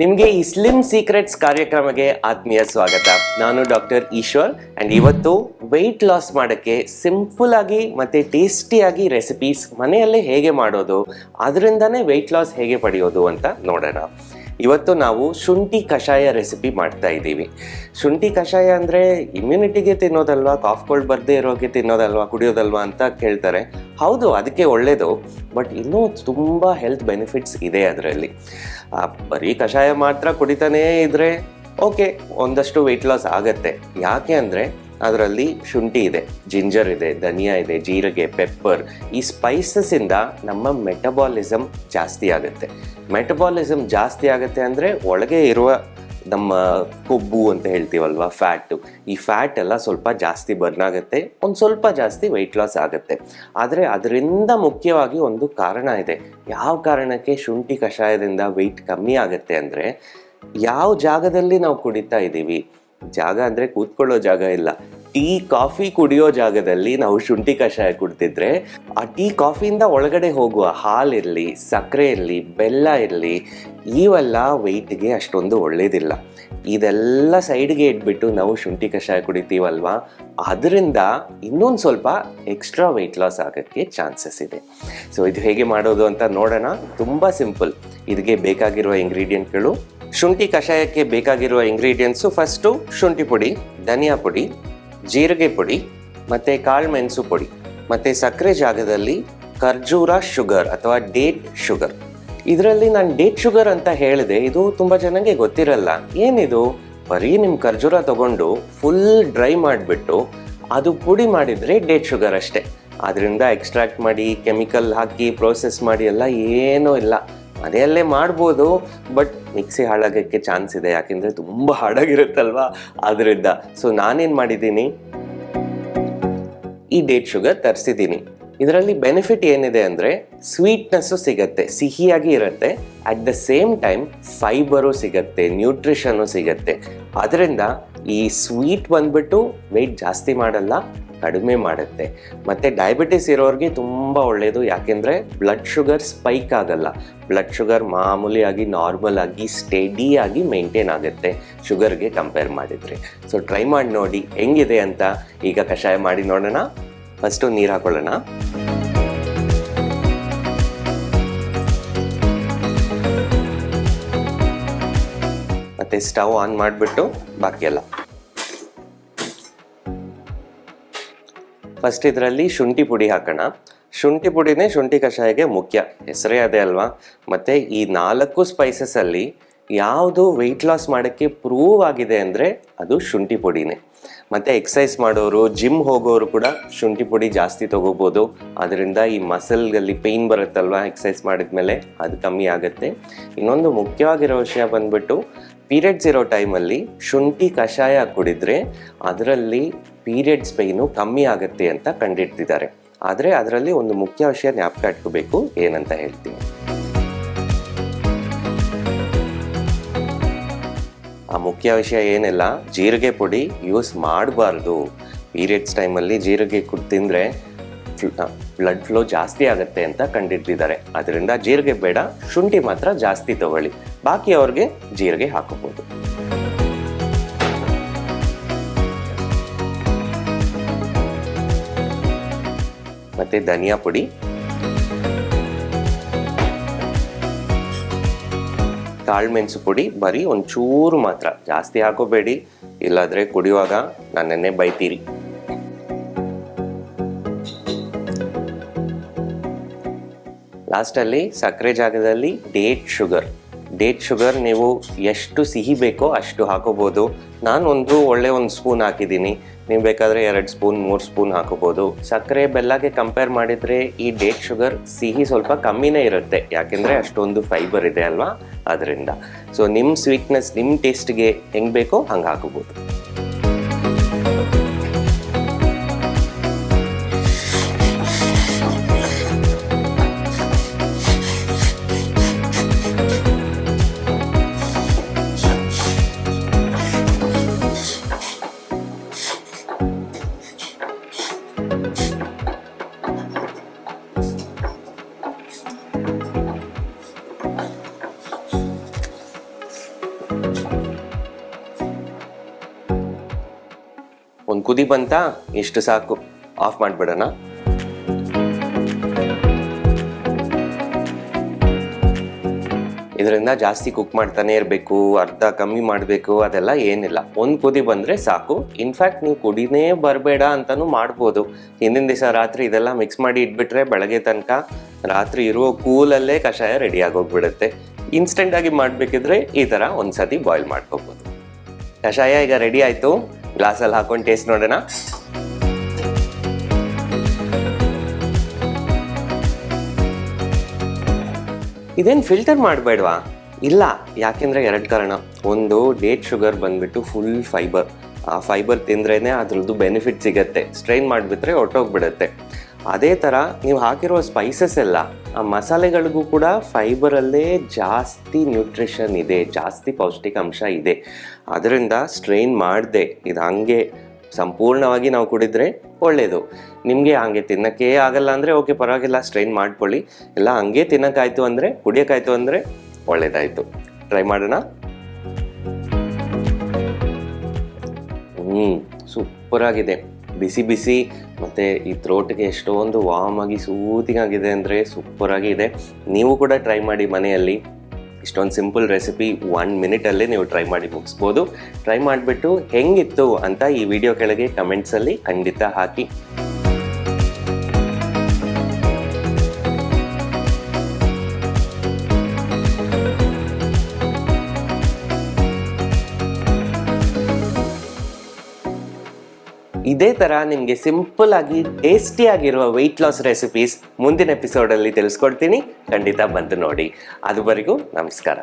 ನಿಮಗೆ ಈ slim secrets ಕಾರ್ಯಕ್ರಮಕ್ಕೆ ಆತ್ಮೀಯ ಸ್ವಾಗತ. ನಾನು ಡಾಕ್ಟರ್ ಈಶ್ವರ್ ಅಂಡ್ ಇವತ್ತು ವೆಯ್ಟ್ ಲಾಸ್ ಮಾಡೋಕ್ಕೆ ಸಿಂಪಲ್ ಆಗಿ ಮತ್ತು ಟೇಸ್ಟಿಯಾಗಿ ರೆಸಿಪೀಸ್ ಮನೆಯಲ್ಲೇ ಹೇಗೆ ಮಾಡೋದು, ಅದರಿಂದನೇ ವೆಯ್ಟ್ ಲಾಸ್ ಹೇಗೆ ಪಡೆಯೋದು ಅಂತ ನೋಡೋಣ. ಇವತ್ತು ನಾವು ಶುಂಠಿ ಕಷಾಯ ರೆಸಿಪಿ ಮಾಡ್ತಾ ಇದ್ದೀವಿ. ಶುಂಠಿ ಕಷಾಯ ಅಂದರೆ ಇಮ್ಯುನಿಟಿಗೆ ತಿನ್ನೋದಲ್ವಾ ಕಾಫ್ ಕೋಲ್ಡ್ ಬರದೇ ಇರೋಕ್ಕೆ ತಿನ್ನೋದಲ್ವಾ, ಕುಡಿಯೋದಲ್ವಾ ಅಂತ ಕೇಳ್ತಾರೆ. ಹೌದು, ಅದಕ್ಕೆ ಒಳ್ಳೆಯದು ಬಟ್ ಇನ್ನೂ ತುಂಬ ಹೆಲ್ತ್ ಬೆನಿಫಿಟ್ಸ್ ಇದೆ ಅದರಲ್ಲಿ. ಬರೀ ಕಷಾಯ ಮಾತ್ರ ಕುಡಿತಾನೇ ಇದ್ರೆ ಓಕೆ, ಒಂದಷ್ಟು ವೆಯ್ಟ್ ಲಾಸ್ ಆಗತ್ತೆ. ಯಾಕೆ ಅಂದರೆ ಅದರಲ್ಲಿ ಶುಂಠಿ ಇದೆ, ಜಿಂಜರ್ ಇದೆ, ಧನಿಯಾ ಇದೆ, ಜೀರಿಗೆ ಪೆಪ್ಪರ್ ಈ ಸ್ಪೈಸಸಿಂದ ನಮ್ಮ ಮೆಟಬಾಲಿಸಮ್ ಜಾಸ್ತಿ ಆಗುತ್ತೆ. ಮೆಟಬಾಲಿಸಮ್ ಜಾಸ್ತಿ ಆಗುತ್ತೆ ಅಂದರೆ ಒಳಗೆ ಇರುವ ನಮ್ಮ ಕೊಬ್ಬು ಅಂತ ಹೇಳ್ತೀವಲ್ವಾ ಫ್ಯಾಟು ಈ ಫ್ಯಾಟ್ ಎಲ್ಲ ಸ್ವಲ್ಪ ಜಾಸ್ತಿ ಬರ್ನ್ ಆಗುತ್ತೆ, ಒಂದು ಸ್ವಲ್ಪ ಜಾಸ್ತಿ ವೆಯ್ಟ್ ಲಾಸ್ ಆಗುತ್ತೆ. ಆದರೆ ಅದರಿಂದ ಮುಖ್ಯವಾಗಿ ಒಂದು ಕಾರಣ ಇದೆ. ಯಾವ ಕಾರಣಕ್ಕೆ ಶುಂಠಿ ಕಷಾಯದಿಂದ ವೆಯ್ಟ್ ಕಮ್ಮಿ ಆಗುತ್ತೆ ಅಂದರೆ, ಯಾವ ಜಾಗದಲ್ಲಿ ನಾವು ಕುಡಿತಾ ಇದ್ದೀವಿ ಜಾಗ ಅಂದರೆ ಕೂತ್ಕೊಳ್ಳೋ ಜಾಗ ಇಲ್ಲ. ಟೀ, ಕಾಫಿ ಕುಡಿಯೋ ಜಾಗದಲ್ಲಿ ನಾವು ಶುಂಠಿ ಕಷಾಯ ಕುಡ್ತಿದ್ರೆ, ಆ ಟೀ, ಕಾಫಿಯಿಂದ ಒಳಗಡೆ ಹೋಗುವ ಹಾಲಿರಲಿ ಸಕ್ಕರೆ ಇರಲಿ, ಬೆಲ್ಲ ಇರಲಿ, ಇವೆಲ್ಲ ವೆಯ್ಟ್ಗೆ ಅಷ್ಟೊಂದು ಒಳ್ಳೇದಿಲ್ಲ. ಇದೆಲ್ಲ ಸೈಡ್ಗೆ ಇಟ್ಬಿಟ್ಟು ನಾವು ಶುಂಠಿ ಕಷಾಯ ಕುಡಿತೀವಲ್ವಾ? ಅದರಿಂದ ಇನ್ನೊಂದು ಸ್ವಲ್ಪ ಎಕ್ಸ್ಟ್ರಾ ವೆಯ್ಟ್ ಲಾಸ್ ಆಗೋಕ್ಕೆ ಚಾನ್ಸಸ್ ಇದೆ. ಸೊ ಇದು ಹೇಗೆ ಮಾಡೋದು ಅಂತ ನೋಡೋಣ. ತುಂಬ ಸಿಂಪಲ್ ಇದಕ್ಕೆ ಬೇಕಾಗಿರುವ ಇಂಗ್ರೀಡಿಯೆಂಟ್ಗಳು ಶುಂಠಿ ಕಷಾಯಕ್ಕೆ ಬೇಕಾಗಿರುವ ಇಂಗ್ರೀಡಿಯೆಂಟ್ಸು ಫಸ್ಟು ಶುಂಠಿ ಪುಡಿ, ಧನಿಯಾ ಪುಡಿ ಜೀರಿಗೆ ಪುಡಿ, ಮತ್ತು ಕಾಳು ಮೆಣಸು ಪುಡಿ, ಮತ್ತು ಸಕ್ಕರೆ ಜಾಗದಲ್ಲಿ ಖರ್ಜೂರ ಶುಗರ್ ಅಥವಾ ಡೇಟ್ ಶುಗರ್. ಇದರಲ್ಲಿ ನಾನು ಡೇಟ್ ಶುಗರ್ ಅಂತ ಹೇಳಿದೆ, ಇದು ತುಂಬ ಜನಕ್ಕೆ ಗೊತ್ತಿರಲ್ಲ. ಏನಿದು? ಬರೀ ನಿಮ್ಮ ಖರ್ಜೂರ ತಗೊಂಡು ಫುಲ್ ಡ್ರೈ ಮಾಡಿಬಿಟ್ಟು ಅದು ಪುಡಿ ಮಾಡಿದರೆ ಡೇಟ್ ಶುಗರ್ ಅಷ್ಟೇ. ಅದರಿಂದ ಎಕ್ಸ್ಟ್ರಾಕ್ಟ್ ಮಾಡಿ ಕೆಮಿಕಲ್ ಹಾಕಿ ಪ್ರೋಸೆಸ್ ಮಾಡಿ, ಎಲ್ಲ ಏನೂ ಇಲ್ಲ. ಮನೆಯಲ್ಲೇ ಮಾಡ್ಬೋದು ಬಟ್ ಮಿಕ್ಸಿ ಹಾಳಾಗೋಕ್ಕೆ ಚಾನ್ಸ್ ಇದೆ. ಯಾಕೆಂದರೆ ತುಂಬ ಹಾಳಾಗಿರುತ್ತಲ್ವಾ? ಅದರಿಂದ ಸೊ ನಾನೇನು ಮಾಡಿದ್ದೀನಿ? ಈ ಡೇಟ್ ಶುಗರ್ ತರಿಸಿದ್ದೀನಿ. ಇದರಲ್ಲಿ ಬೆನಿಫಿಟ್ ಏನಿದೆ ಅಂದರೆ ಸ್ವೀಟ್ನೆಸ್ಸು ಸಿಗತ್ತೆ. ಸಿಹಿಯಾಗಿ ಇರುತ್ತೆ. At the same time fibre ಸಿಗತ್ತೆ. ನ್ಯೂಟ್ರಿಷನು ಸಿಗತ್ತೆ. ಅದರಿಂದ ಈ ಸ್ವೀಟ್ ಬಂದ್ಬಿಟ್ಟು ವೆಯ್ಟ್ ಜಾಸ್ತಿ ಮಾಡಲ್ಲ. ಕಡಿಮೆ ಮಾಡುತ್ತೆ. ಮತ್ತು ಡಯಾಬಿಟಿಸ್ ಇರೋರಿಗೆ ತುಂಬ ಒಳ್ಳೆಯದು ಯಾಕೆಂದರೆ ಬ್ಲಡ್ ಶುಗರ್ ಸ್ಪೈಕ್ ಆಗಲ್ಲ. ಬ್ಲಡ್ ಶುಗರ್ ಮಾಮೂಲಿಯಾಗಿ ನಾರ್ಮಲ್ ಆಗಿ ಸ್ಟೆಡಿಯಾಗಿ ಮೇಂಟೈನ್ ಆಗುತ್ತೆ. ಶುಗರ್ಗೆ ಕಂಪೇರ್ ಮಾಡಿದರೆ. ಸೊ ಟ್ರೈ ಮಾಡಿ ನೋಡಿ. ಹೆಂಗಿದೆ ಅಂತ ಈಗ ಕಷಾಯ ಮಾಡಿ ನೋಡೋಣ. ಫಸ್ಟು ನೀರು ಹಾಕೊಳ್ಳೋಣ. ಮತ್ತು ಸ್ಟವ್ ಆನ್ ಮಾಡಿಬಿಟ್ಟು ಬಾಕಿ ಎಲ್ಲ ಫಸ್ಟ್ ಇದರಲ್ಲಿ ಶುಂಠಿ ಪುಡಿ ಹಾಕೋಣ. ಶುಂಠಿ ಪುಡಿನೇ ಶುಂಠಿ ಕಷಾಯಕ್ಕೆ ಮುಖ್ಯ. ಹೆಸರೇ ಅದೇ ಅಲ್ವಾ? ಮತ್ತು ಈ ನಾಲ್ಕು ಸ್ಪೈಸಸಲ್ಲಿ ಯಾವುದು ವೆಯ್ಟ್ ಲಾಸ್ ಮಾಡೋಕ್ಕೆ ಪ್ರೂವ್ ಆಗಿದೆ ಅಂದರೆ ಅದು ಶುಂಠಿ ಪುಡಿನೇ. ಮತ್ತು ಎಕ್ಸಸೈಸ್ ಮಾಡೋರು ಜಿಮ್ ಹೋಗೋರು ಕೂಡ ಶುಂಠಿ ಪುಡಿ ಜಾಸ್ತಿ ತೊಗೋಬೋದು. ಅದರಿಂದ ಈ ಮಸಲ್ಗಲ್ಲಿ ಪೇಯ್ನ್ ಬರುತ್ತಲ್ವ ಎಕ್ಸಸೈಸ್ ಮಾಡಿದ್ಮೇಲೆ? ಅದು ಕಮ್ಮಿ ಆಗುತ್ತೆ. ಇನ್ನೊಂದು ಮುಖ್ಯವಾಗಿರೋ ವಿಷಯ ಬಂದ್ಬಿಟ್ಟು ಪೀರಿಯಡ್ಸ್ ಇರೋ ಟೈಮಲ್ಲಿ ಶುಂಠಿ ಕಷಾಯ ಕುಡಿದ್ರೆ ಅದರಲ್ಲಿ ಪೀರಿಯಡ್ಸ್ ಪೈನು ಕಮ್ಮಿ ಆಗುತ್ತೆ ಅಂತ ಕಂಡಿಡ್ತಿದ್ದಾರೆ. ಆದರೆ ಅದರಲ್ಲಿ ಒಂದು ಮುಖ್ಯ ವಿಷಯ ಜ್ಞಾಪಕ ಇಟ್ಕೋಬೇಕು, ಏನಂತ ಹೇಳ್ತೀನಿ. ಆ ಮುಖ್ಯ ವಿಷಯ ಏನಿಲ್ಲ, ಜೀರಿಗೆ ಪುಡಿ ಯೂಸ್ ಮಾಡಬಾರ್ದು. ಪೀರಿಯಡ್ಸ್ ಟೈಮಲ್ಲಿ ಜೀರಿಗೆ ಕುಡ್ ತಿಂದರೆ ಬ್ಲಡ್ ಫ್ಲೋ ಜಾಸ್ತಿ ಆಗುತ್ತೆ ಅಂತ ಕಂಡಿಡ್ತಿದ್ದಾರೆ. ಅದರಿಂದ ಜೀರಿಗೆ ಬೇಡ, ಶುಂಠಿ ಮಾತ್ರ ಜಾಸ್ತಿ ತಗೊಳ್ಳಿ. ಬಾಕಿ ಅವ್ರಿಗೆ ಜೀರಿಗೆ ಹಾಕೋಬಹುದು ಮತ್ತೆ ಧನಿಯಾ ಪುಡಿ. ಕಾಳುಮೆಣಸು ಪುಡಿ, ಬರೀ ಒಂಚೂರು ಮಾತ್ರ. ಜಾಸ್ತಿ ಹಾಕೋಬೇಡಿ. ಇಲ್ಲಾದ್ರೆ ಕುಡಿಯುವಾಗ ನನ್ನನ್ನೇ ಬೈತೀರಿ. ಲಾಸ್ಟಲ್ಲಿ ಸಕ್ಕರೆ ಜಾಗದಲ್ಲಿ ಡೇಟ್ ಶುಗರ್. ಡೇಟ್ ಶುಗರ್ ನೀವು ಎಷ್ಟು ಸಿಹಿ ಬೇಕೋ ಅಷ್ಟು ಹಾಕೋಬೋದು. ನಾನು ಒಂದು ಒಳ್ಳೆ ಒಂದು ಸ್ಪೂನ್ ಹಾಕಿದ್ದೀನಿ. ನೀವು ಬೇಕಾದರೆ ಎರಡು ಸ್ಪೂನ್ ಮೂರು ಸ್ಪೂನ್ ಹಾಕೋಬೋದು. ಸಕ್ಕರೆ ಬೆಲ್ಲಗೆ ಕಂಪೇರ್ ಮಾಡಿದರೆ ಈ ಡೇಟ್ ಶುಗರ್ ಸಿಹಿ ಸ್ವಲ್ಪ ಕಮ್ಮಿನೇ ಇರುತ್ತೆ. ಯಾಕೆಂದರೆ ಅಷ್ಟೊಂದು ಫೈಬರ್ ಇದೆ ಅಲ್ವಾ? ಅದರಿಂದ ಸೊ ನಿಮ್ಮ ಸ್ವೀಟ್ನೆಸ್ ನಿಮ್ಮ ಟೇಸ್ಟ್ಗೆ ಹೆಂಗೆ ಬೇಕೋ ಹಂಗೆ ಹಾಕೋಬೋದು. ಕುದಿ ಬಂತಾ, ಇಷ್ಟು ಸಾಕು. ಆಫ್ ಮಾಡಿಬಿಡೋಣ. ಇದರಿಂದ ಜಾಸ್ತಿ ಕುಕ್ ಮಾಡ್ತಾನೆ ಇರಬೇಕು, ಅರ್ಧ ಕಮ್ಮಿ ಮಾಡಬೇಕು, ಅದೆಲ್ಲ ಏನಿಲ್ಲ. ಒಂದು ಕುದಿ ಬಂದರೆ ಸಾಕು. ಇನ್ಫ್ಯಾಕ್ಟ್ ನೀವು ಕುಡಿನೇ ಬರಬೇಡ ಅಂತಲೂ ಮಾಡ್ಬೋದು. ಹಿಂದಿನ ದಿವಸ ರಾತ್ರಿ ಇದೆಲ್ಲ ಮಿಕ್ಸ್ ಮಾಡಿ ಇಟ್ಬಿಟ್ರೆ ಬೆಳಗ್ಗೆ ತನಕ ರಾತ್ರಿ ಇರುವ ಕೂಲಲ್ಲೇ ಕಷಾಯ ರೆಡಿ ಆಗೋಗ್ಬಿಡುತ್ತೆ. ಇನ್ಸ್ಟೆಂಟಾಗಿ ಮಾಡಬೇಕಿದ್ರೆ ಈ ಥರ ಒಂದು ಸತಿ ಬಾಯ್ಲ್ ಮಾಡ್ಕೋಬೋದು. ಕಷಾಯ ಈಗ ರೆಡಿ ಆಯಿತು. ಗ್ಲಾಸಲ್ಲಿ ಹಾಕೊಂಡು ಟೇಸ್ಟ್ ನೋಡೋಣ. ಇದೇನು ಫಿಲ್ಟರ್ ಮಾಡಬೇಡ್ವಾ? ಇಲ್ಲ, ಯಾಕೆಂದರೆ ಎರಡು ಕಾರಣ. ಒಂದು ಡೇಟ್ ಶುಗರ್ ಬಂದ್ಬಿಟ್ಟು ಫುಲ್ ಫೈಬರ್ ಆ ಫೈಬರ್ ತಿಂದ್ರೇ ಅದ್ರದ್ದು ಬೆನಿಫಿಟ್ ಸಿಗತ್ತೆ. ಸ್ಟ್ರೈನ್ ಮಾಡಿಬಿಟ್ರೆ ಹೊಟ್ಟೋಗ್ಬಿಡುತ್ತೆ ಅದೇ ಥರ ನೀವು ಹಾಕಿರೋ ಸ್ಪೈಸಸ್ ಎಲ್ಲ, ಆ ಮಸಾಲೆಗಳಿಗೂ ಕೂಡ ಫೈಬರಲ್ಲೇ ಜಾಸ್ತಿ ನ್ಯೂಟ್ರಿಷನ್ ಇದೆ, ಜಾಸ್ತಿ ಪೌಷ್ಟಿಕಾಂಶ ಇದೆ. ಅದರಿಂದ ಸ್ಟ್ರೈನ್ ಮಾಡದೆ, ಇದು ಹಂಗೆ ಸಂಪೂರ್ಣವಾಗಿ ನಾವು ಕುಡಿದ್ರೆ ಒಳ್ಳೆಯದು ನಿಮಗೆ ಹಂಗೆ ತಿನ್ನೋಕ್ಕೆ ಆಗಲ್ಲ ಅಂದರೆ ಓಕೆ ಪರವಾಗಿಲ್ಲ ಸ್ಟ್ರೈನ್ ಮಾಡ್ಕೊಳ್ಳಿ. ಇಲ್ಲ, ಹಂಗೆ ತಿನ್ನೋಕ್ಕಾಯ್ತು ಅಂದರೆ, ಕುಡಿಯೋಕ್ಕಾಯ್ತು ಅಂದರೆ ಒಳ್ಳೇದಾಯಿತು. ಟ್ರೈ ಮಾಡೋಣ. ಹ್ಞೂ ಸೂಪರ್ ಆಗಿದೆ. ಬಿಸಿ ಬಿಸಿ ಮತ್ತು ಈ ಥ್ರೋಟ್ಗೆ ಎಷ್ಟೊಂದು ವಾಮ್ ಆಗಿ ಸೂತಿಂಗ್ ಆಗಿದೆ ಅಂದರೆ ಸೂಪರ್ ಆಗಿ ಇದೆ. ನೀವು ಕೂಡ ಟ್ರೈ ಮಾಡಿ ಮನೆಯಲ್ಲಿ ಇಷ್ಟೊಂದು ಸಿಂಪಲ್ ರೆಸಿಪಿ ಒನ್ ಮಿನಿಟಲ್ಲೇ ನೀವು ಟ್ರೈ ಮಾಡಿ ಮುಗಿಸ್ಬೋದು. ಟ್ರೈ ಮಾಡಿಬಿಟ್ಟು ಹೆಂಗಿತ್ತು ಅಂತ ಈ ವಿಡಿಯೋ ಕೆಳಗೆ ಕಮೆಂಟ್ಸಲ್ಲಿ ಖಂಡಿತ ಹಾಕಿ. ಇದೇ ಥರ ನಿಮಗೆ ಸಿಂಪಲ್ ಆಗಿ ಟೇಸ್ಟಿ ಆಗಿರುವ ವೆಯ್ಟ್ ಲಾಸ್ ರೆಸಿಪೀಸ್ ಮುಂದಿನ ಎಪಿಸೋಡಲ್ಲಿ ತಿಳಿಸ್ಕೊಡ್ತೀನಿ. ಖಂಡಿತ ಬಂದು ನೋಡಿ. ಅದುವರೆಗೂ ನಮಸ್ಕಾರ.